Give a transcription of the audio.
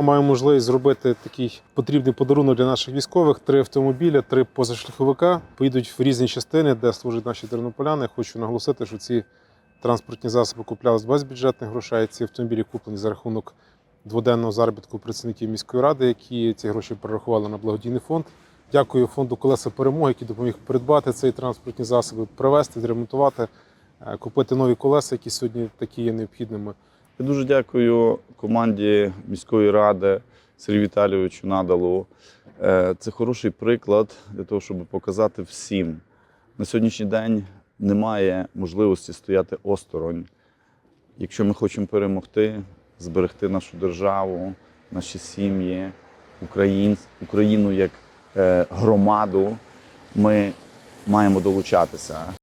Маємо можливість зробити такий потрібний подарунок для наших військових. Три автомобіля, три позашляховика поїдуть в різні частини, де служать наші тернополяни. Хочу наголосити, що ці транспортні засоби куплялись без бюджетних грошей. Ці автомобілі куплені за рахунок дводенного заробітку працівників міської ради, які ці гроші перерахували на благодійний фонд. Дякую фонду Колеса перемоги, який допоміг придбати цей транспортні засоби, привезти, відремонтувати, е, купити нові колеса, які сьогодні такі є необхідними. Я дуже дякую команді міської ради Сергію Віталійовичу Надалу. Е, Це хороший приклад для того, щоб показати всім. На сьогоднішній день немає можливості стояти осторонь. Якщо ми хочемо перемогти, зберегти нашу державу, наші сім'ї, Україн, Україну як е, громаду, ми маємо долучатися.